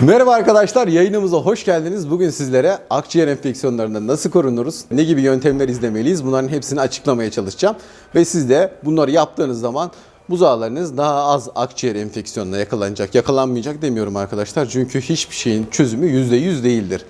Merhaba arkadaşlar, yayınımıza hoş geldiniz. Bugün sizlere akciğer enfeksiyonlarından nasıl korunuruz, ne gibi yöntemler izlemeliyiz bunların hepsini açıklamaya çalışacağım. Ve siz de bunları yaptığınız zaman buzağlarınız daha az akciğer enfeksiyonuna yakalanacak. Yakalanmayacak demiyorum arkadaşlar çünkü hiçbir şeyin çözümü %100 değildir.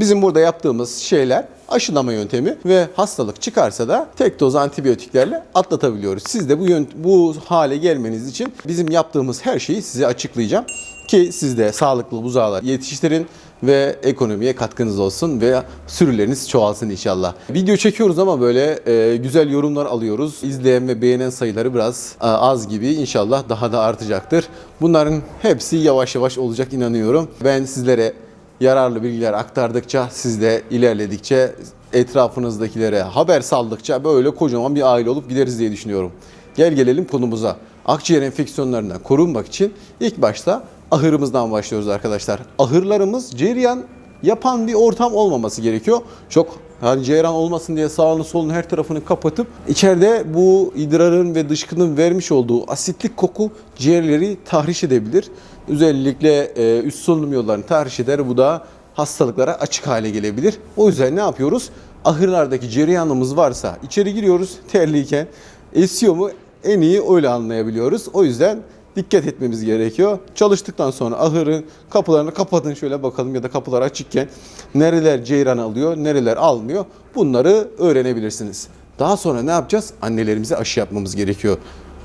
Bizim burada yaptığımız şeyler aşılama yöntemi ve hastalık çıkarsa da tek doz antibiyotiklerle atlatabiliyoruz. Siz de bu bu hale gelmeniz için bizim yaptığımız her şeyi size açıklayacağım ki siz de sağlıklı buzağlar yetiştirin ve ekonomiye katkınız olsun ve sürüleriniz çoğalsın inşallah. Video çekiyoruz ama böyle e, güzel yorumlar alıyoruz. İzleyen ve beğenen sayıları biraz e, az gibi inşallah daha da artacaktır. Bunların hepsi yavaş yavaş olacak inanıyorum. Ben sizlere yararlı bilgiler aktardıkça, siz de ilerledikçe, etrafınızdakilere haber saldıkça böyle kocaman bir aile olup gideriz diye düşünüyorum. Gel gelelim konumuza. Akciğer enfeksiyonlarından korunmak için ilk başta ahırımızdan başlıyoruz arkadaşlar. Ahırlarımız cereyan yapan bir ortam olmaması gerekiyor. Çok hani cereyan olmasın diye sağını solunu her tarafını kapatıp içeride bu idrarın ve dışkının vermiş olduğu asitlik koku ciğerleri tahriş edebilir. Özellikle e, üst solunum yollarını tahriş eder. Bu da hastalıklara açık hale gelebilir. O yüzden ne yapıyoruz? Ahırlardaki cereyanımız varsa içeri giriyoruz terliyken esiyor mu en iyi öyle anlayabiliyoruz. O yüzden dikkat etmemiz gerekiyor. Çalıştıktan sonra ahırın kapılarını kapatın şöyle bakalım ya da kapılar açıkken nereler ceyran alıyor, nereler almıyor bunları öğrenebilirsiniz. Daha sonra ne yapacağız? Annelerimize aşı yapmamız gerekiyor.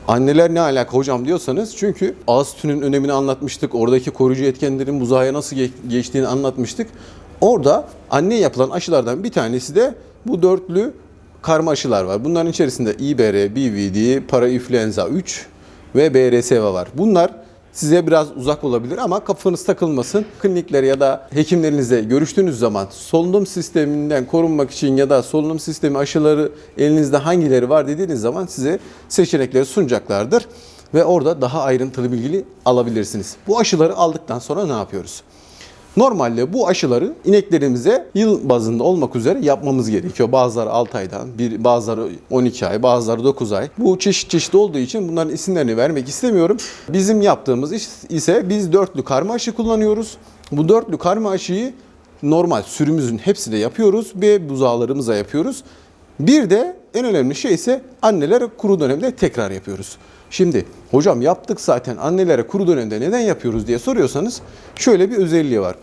Anneler ne alaka hocam diyorsanız çünkü ağız tünün önemini anlatmıştık. Oradaki koruyucu etkenlerin buzağa nasıl ge- geçtiğini anlatmıştık. Orada anneye yapılan aşılardan bir tanesi de bu dörtlü karma aşılar var. Bunların içerisinde İBR, BVD, parainfluenza 3 ve BRSV var. Bunlar size biraz uzak olabilir ama kafanız takılmasın. Kliniklere ya da hekimlerinizle görüştüğünüz zaman solunum sisteminden korunmak için ya da solunum sistemi aşıları elinizde hangileri var dediğiniz zaman size seçenekleri sunacaklardır. Ve orada daha ayrıntılı bilgi alabilirsiniz. Bu aşıları aldıktan sonra ne yapıyoruz? Normalde bu aşıları ineklerimize yıl bazında olmak üzere yapmamız gerekiyor. Bazıları 6 aydan, bir, bazıları 12 ay, bazıları 9 ay. Bu çeşit çeşit olduğu için bunların isimlerini vermek istemiyorum. Bizim yaptığımız iş ise biz dörtlü karma aşı kullanıyoruz. Bu dörtlü karma aşıyı normal sürümüzün hepsine yapıyoruz ve buzağlarımıza yapıyoruz. Bir de en önemli şey ise annelere kuru dönemde tekrar yapıyoruz. Şimdi hocam yaptık zaten annelere kuru dönemde neden yapıyoruz diye soruyorsanız şöyle bir özelliği var.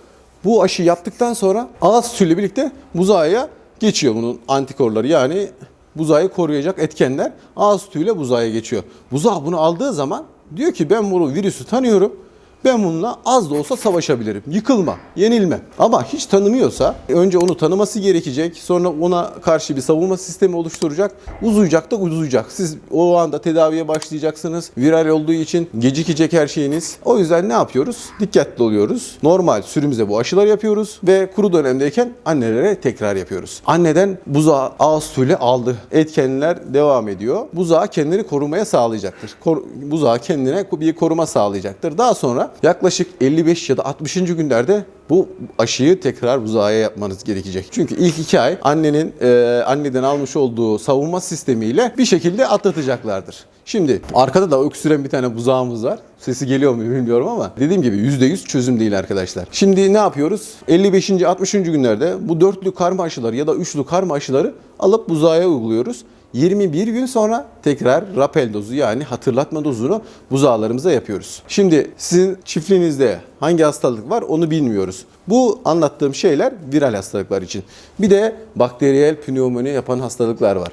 Bu aşı yaptıktan sonra ağız sütüyle birlikte buzağa geçiyor bunun antikorları yani buzağı koruyacak etkenler ağız sütüyle buzağa geçiyor. Buzağı bunu aldığı zaman diyor ki ben bu virüsü tanıyorum. Ben bununla az da olsa savaşabilirim. Yıkılma, yenilme. Ama hiç tanımıyorsa önce onu tanıması gerekecek. Sonra ona karşı bir savunma sistemi oluşturacak. Uzayacak da uzayacak. Siz o anda tedaviye başlayacaksınız. Viral olduğu için gecikecek her şeyiniz. O yüzden ne yapıyoruz? Dikkatli oluyoruz. Normal sürümüze bu aşılar yapıyoruz ve kuru dönemdeyken annelere tekrar yapıyoruz. Anneden buzağı ağız suyuyla aldı. Etkenler devam ediyor. Buzağı kendini korumaya sağlayacaktır. Kor- buzağı kendine bir koruma sağlayacaktır. Daha sonra yaklaşık 55 ya da 60. günlerde bu aşıyı tekrar buzağa yapmanız gerekecek. Çünkü ilk iki ay annenin e, anneden almış olduğu savunma sistemiyle bir şekilde atlatacaklardır. Şimdi arkada da öksüren bir tane buzağımız var. Sesi geliyor mu bilmiyorum ama dediğim gibi %100 çözüm değil arkadaşlar. Şimdi ne yapıyoruz? 55. 60. günlerde bu dörtlü karma aşıları ya da üçlü karma aşıları alıp buzağa uyguluyoruz. 21 gün sonra tekrar rapel dozu yani hatırlatma dozunu buzağlarımıza yapıyoruz. Şimdi sizin çiftliğinizde hangi hastalık var onu bilmiyoruz. Bu anlattığım şeyler viral hastalıklar için. Bir de bakteriyel pnömoni yapan hastalıklar var.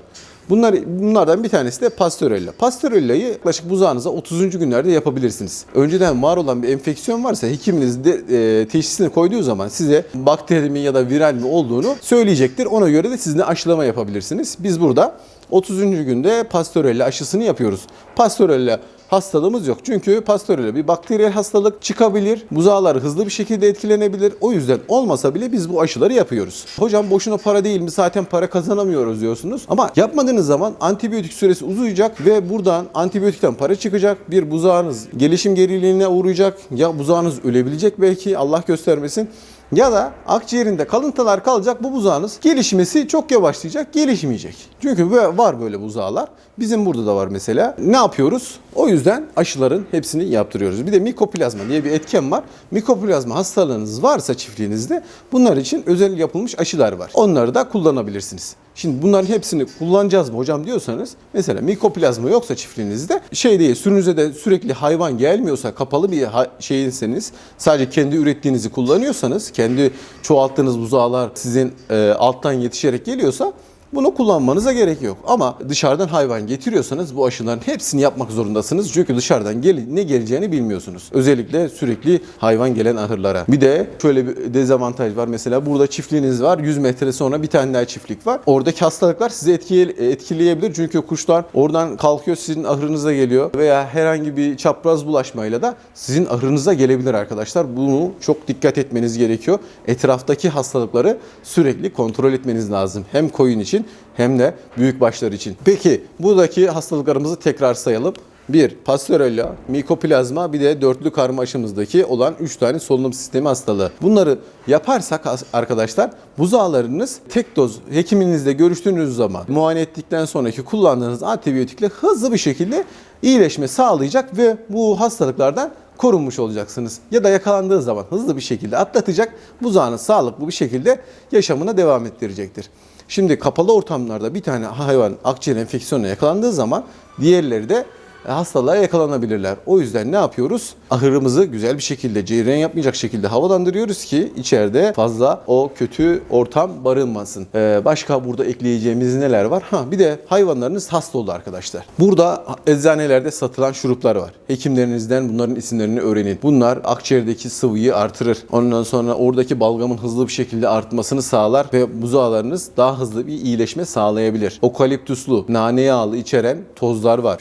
Bunlar, bunlardan bir tanesi de Pasteurella. Pasteurella'yı yaklaşık buzağınıza 30. günlerde yapabilirsiniz. Önceden var olan bir enfeksiyon varsa hekiminiz de, e, teşhisini koyduğu zaman size bakteri mi ya da viral mi olduğunu söyleyecektir. Ona göre de sizinle aşılama yapabilirsiniz. Biz burada 30. günde Pasteurella aşısını yapıyoruz. Pasteurella hastalığımız yok. Çünkü Pasteurella bir bakteriyel hastalık çıkabilir. Buzağlar hızlı bir şekilde etkilenebilir. O yüzden olmasa bile biz bu aşıları yapıyoruz. Hocam boşuna para değil mi? Zaten para kazanamıyoruz diyorsunuz. Ama yapmadığınız zaman antibiyotik süresi uzayacak ve buradan antibiyotikten para çıkacak. Bir buzağınız gelişim geriliğine uğrayacak. Ya buzağınız ölebilecek belki Allah göstermesin. Ya da akciğerinde kalıntılar kalacak bu buzağınız gelişmesi çok yavaşlayacak, gelişmeyecek. Çünkü var böyle buzağlar. Bizim burada da var mesela. Ne yapıyoruz? O yüzden aşıların hepsini yaptırıyoruz. Bir de mikoplazma diye bir etken var. Mikoplazma hastalığınız varsa çiftliğinizde bunlar için özel yapılmış aşılar var. Onları da kullanabilirsiniz. Şimdi bunların hepsini kullanacağız mı hocam diyorsanız mesela mikoplazma yoksa çiftliğinizde şey değil sürünüze de sürekli hayvan gelmiyorsa kapalı bir şeyinseniz sadece kendi ürettiğinizi kullanıyorsanız kendi çoğalttığınız buzağlar sizin e, alttan yetişerek geliyorsa bunu kullanmanıza gerek yok. Ama dışarıdan hayvan getiriyorsanız bu aşıların hepsini yapmak zorundasınız. Çünkü dışarıdan gel ne geleceğini bilmiyorsunuz. Özellikle sürekli hayvan gelen ahırlara. Bir de şöyle bir dezavantaj var. Mesela burada çiftliğiniz var. 100 metre sonra bir tane daha çiftlik var. Oradaki hastalıklar sizi etkileyebilir. Çünkü kuşlar oradan kalkıyor sizin ahırınıza geliyor. Veya herhangi bir çapraz bulaşmayla da sizin ahırınıza gelebilir arkadaşlar. Bunu çok dikkat etmeniz gerekiyor. Etraftaki hastalıkları sürekli kontrol etmeniz lazım. Hem koyun için hem de büyük başlar için. Peki buradaki hastalıklarımızı tekrar sayalım. 1. Pastorella, mikoplazma bir de dörtlü karma aşımızdaki olan 3 tane solunum sistemi hastalığı. Bunları yaparsak arkadaşlar buzağlarınız tek doz hekiminizle görüştüğünüz zaman muayene ettikten sonraki kullandığınız antibiyotikle hızlı bir şekilde iyileşme sağlayacak ve bu hastalıklardan korunmuş olacaksınız. Ya da yakalandığı zaman hızlı bir şekilde atlatacak, buzağınız sağlıklı bir şekilde yaşamına devam ettirecektir. Şimdi kapalı ortamlarda bir tane hayvan akciğer enfeksiyonuna yakalandığı zaman diğerleri de hastalığa yakalanabilirler. O yüzden ne yapıyoruz? Ahırımızı güzel bir şekilde cereyan yapmayacak şekilde havalandırıyoruz ki içeride fazla o kötü ortam barınmasın. Ee, başka burada ekleyeceğimiz neler var? Ha bir de hayvanlarınız hasta oldu arkadaşlar. Burada eczanelerde satılan şuruplar var. Hekimlerinizden bunların isimlerini öğrenin. Bunlar akciğerdeki sıvıyı artırır. Ondan sonra oradaki balgamın hızlı bir şekilde artmasını sağlar ve buzağlarınız daha hızlı bir iyileşme sağlayabilir. Okaliptuslu, nane yağlı içeren tozlar var.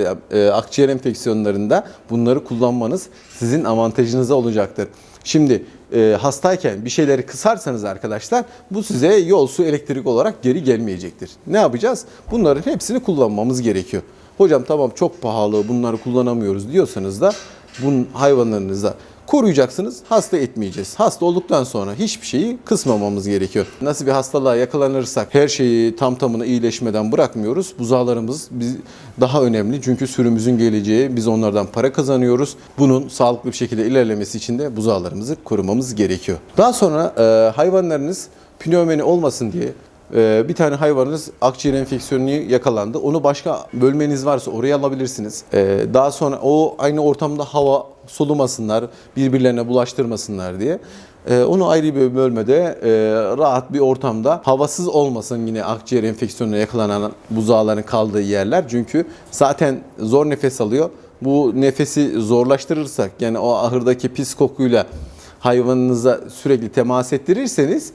Pneumonilerde, e, akciğer enfeksiyonlarında bunları kullanmanız sizin avantajınıza olacaktır. Şimdi e, hastayken bir şeyleri kısarsanız arkadaşlar bu size yol su elektrik olarak geri gelmeyecektir. Ne yapacağız? Bunların hepsini kullanmamız gerekiyor. Hocam tamam çok pahalı bunları kullanamıyoruz diyorsanız da bunun hayvanlarınıza koruyacaksınız. Hasta etmeyeceğiz. Hasta olduktan sonra hiçbir şeyi kısmamamız gerekiyor. Nasıl bir hastalığa yakalanırsak her şeyi tam tamına iyileşmeden bırakmıyoruz. Buzağlarımız biz daha önemli. Çünkü sürümüzün geleceği biz onlardan para kazanıyoruz. Bunun sağlıklı bir şekilde ilerlemesi için de buzağlarımızı korumamız gerekiyor. Daha sonra e, hayvanlarınız pnömoni olmasın diye ee, bir tane hayvanınız akciğer enfeksiyonu yakalandı. Onu başka bölmeniz varsa oraya alabilirsiniz. Ee, daha sonra o aynı ortamda hava solumasınlar, birbirlerine bulaştırmasınlar diye. Ee, onu ayrı bir bölmede e, rahat bir ortamda havasız olmasın yine akciğer enfeksiyonuna yakalanan buzağların kaldığı yerler. Çünkü zaten zor nefes alıyor. Bu nefesi zorlaştırırsak yani o ahırdaki pis kokuyla hayvanınıza sürekli temas ettirirseniz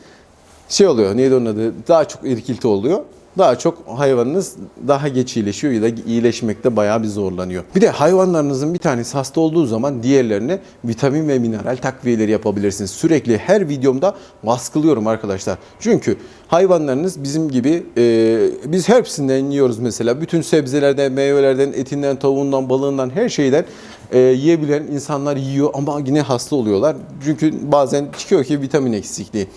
şey oluyor neydi onun adı daha çok irkilti oluyor. Daha çok hayvanınız daha geç iyileşiyor ya da iyileşmekte bayağı bir zorlanıyor. Bir de hayvanlarınızın bir tanesi hasta olduğu zaman diğerlerine vitamin ve mineral takviyeleri yapabilirsiniz. Sürekli her videomda baskılıyorum arkadaşlar. Çünkü hayvanlarınız bizim gibi e, biz hepsinden yiyoruz mesela. Bütün sebzelerden, meyvelerden, etinden, tavuğundan, balığından her şeyden e, yiyebilen insanlar yiyor ama yine hasta oluyorlar. Çünkü bazen çıkıyor ki vitamin eksikliği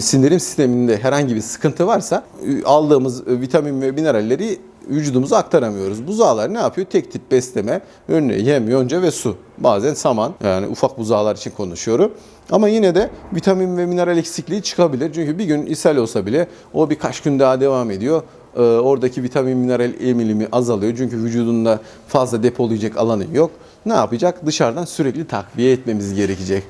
sindirim sisteminde herhangi bir sıkıntı varsa e, aldığımız e, vitamin ve mineralleri vücudumuza aktaramıyoruz. Buzağlar ne yapıyor? Tek tip besleme, önüne yem, yonca ve su. Bazen saman, yani ufak buzağlar için konuşuyorum. Ama yine de vitamin ve mineral eksikliği çıkabilir. Çünkü bir gün ishal olsa bile o birkaç gün daha devam ediyor. Ee, oradaki vitamin mineral emilimi azalıyor. Çünkü vücudunda fazla depolayacak alanı yok. Ne yapacak? Dışarıdan sürekli takviye etmemiz gerekecek.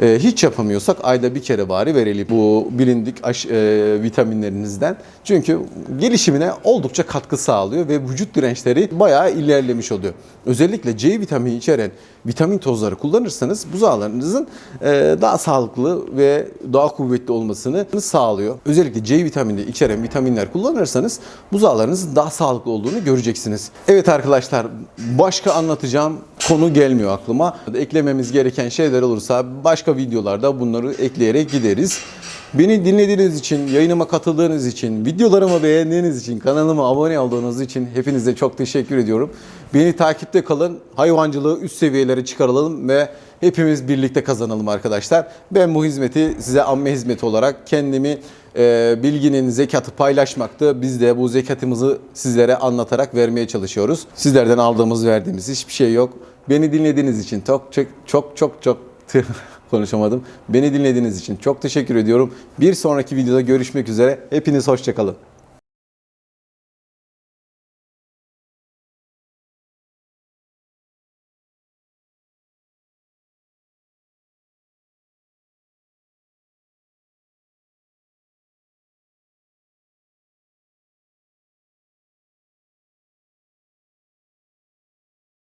Ee, hiç yapamıyorsak ayda bir kere bari verelim bu bilindik aş, e, vitaminlerinizden. Çünkü gelişimine oldukça katkı sağlıyor ve vücut dirençleri bayağı ilerlemiş oluyor. Özellikle C vitamini içeren vitamin tozları kullanırsanız buzağlarınızın e, daha sağlıklı ve daha kuvvetli olmasını sağlıyor. Özellikle C vitamini içeren vitaminler kullanırsanız buzağlarınızın daha sağlıklı olduğunu göreceksiniz. Evet arkadaşlar başka anlatacağım konu gelmiyor aklıma. Eklememiz gereken şeyler olursa başka başka videolarda bunları ekleyerek gideriz. Beni dinlediğiniz için, yayınıma katıldığınız için, videolarımı beğendiğiniz için, kanalıma abone olduğunuz için hepinize çok teşekkür ediyorum. Beni takipte kalın, hayvancılığı üst seviyelere çıkaralım ve hepimiz birlikte kazanalım arkadaşlar. Ben bu hizmeti size amme hizmeti olarak kendimi e, bilginin zekatı paylaşmaktı. Biz de bu zekatımızı sizlere anlatarak vermeye çalışıyoruz. Sizlerden aldığımız verdiğimiz hiçbir şey yok. Beni dinlediğiniz için çok çok çok çok çok konuşamadım. Beni dinlediğiniz için çok teşekkür ediyorum. Bir sonraki videoda görüşmek üzere. Hepiniz hoşçakalın.